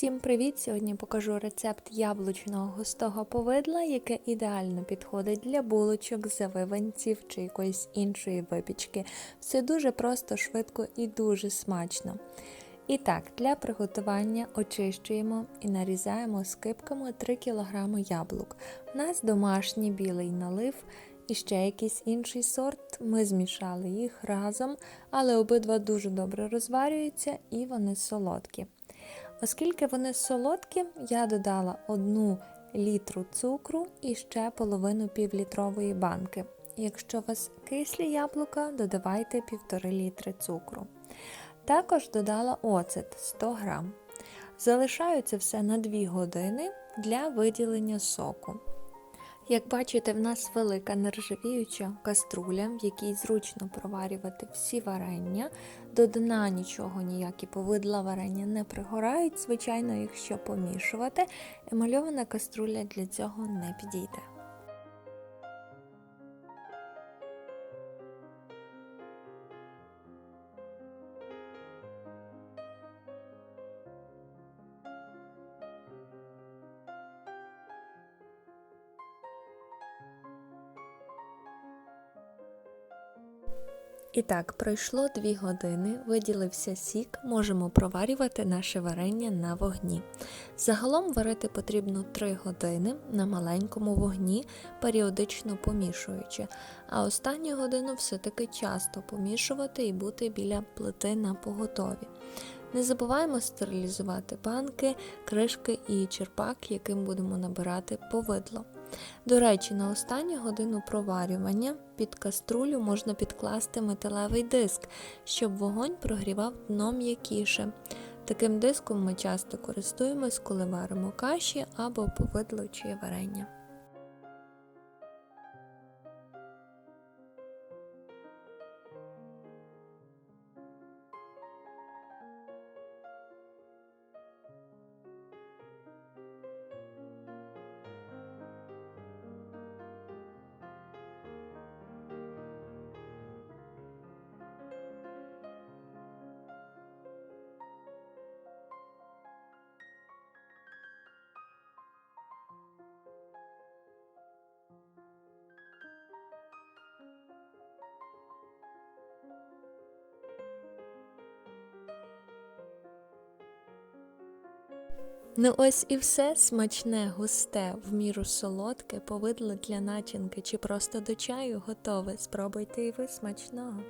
Всім привіт! Сьогодні покажу рецепт яблучного густого повидла, яке ідеально підходить для булочок, завиванців чи якоїсь іншої випічки. Все дуже просто, швидко і дуже смачно. І так, для приготування очищуємо і нарізаємо скипками 3 кг яблук. У нас домашній білий налив і ще якийсь інший сорт. Ми змішали їх разом, але обидва дуже добре розварюються і вони солодкі. Оскільки вони солодкі, я додала одну літру цукру і ще половину півлітрової банки. Якщо у вас кислі яблука, додавайте півтори літри цукру. Також додала оцет 100 грам. Залишаю це все на 2 години для виділення соку. Як бачите, в нас велика нержавіюча каструля, в якій зручно проварювати всі варення. До дна нічого ніякі повидла варення не пригорають, звичайно, якщо помішувати, емальована каструля для цього не підійде. І так, пройшло 2 години, виділився сік, можемо проварювати наше варення на вогні. Загалом варити потрібно 3 години на маленькому вогні, періодично помішуючи, а останню годину все-таки часто помішувати і бути біля плити на поготові. Не забуваємо стерилізувати банки, кришки і черпак, яким будемо набирати повидло. До речі, на останню годину проварювання під каструлю можна підкласти металевий диск, щоб вогонь прогрівав дно м'якіше. Таким диском ми часто користуємось, коли варимо каші або повидло чи варення. Ну ось і все смачне, густе, в міру солодке, повидло для начинки чи просто до чаю готове. Спробуйте і ви смачного.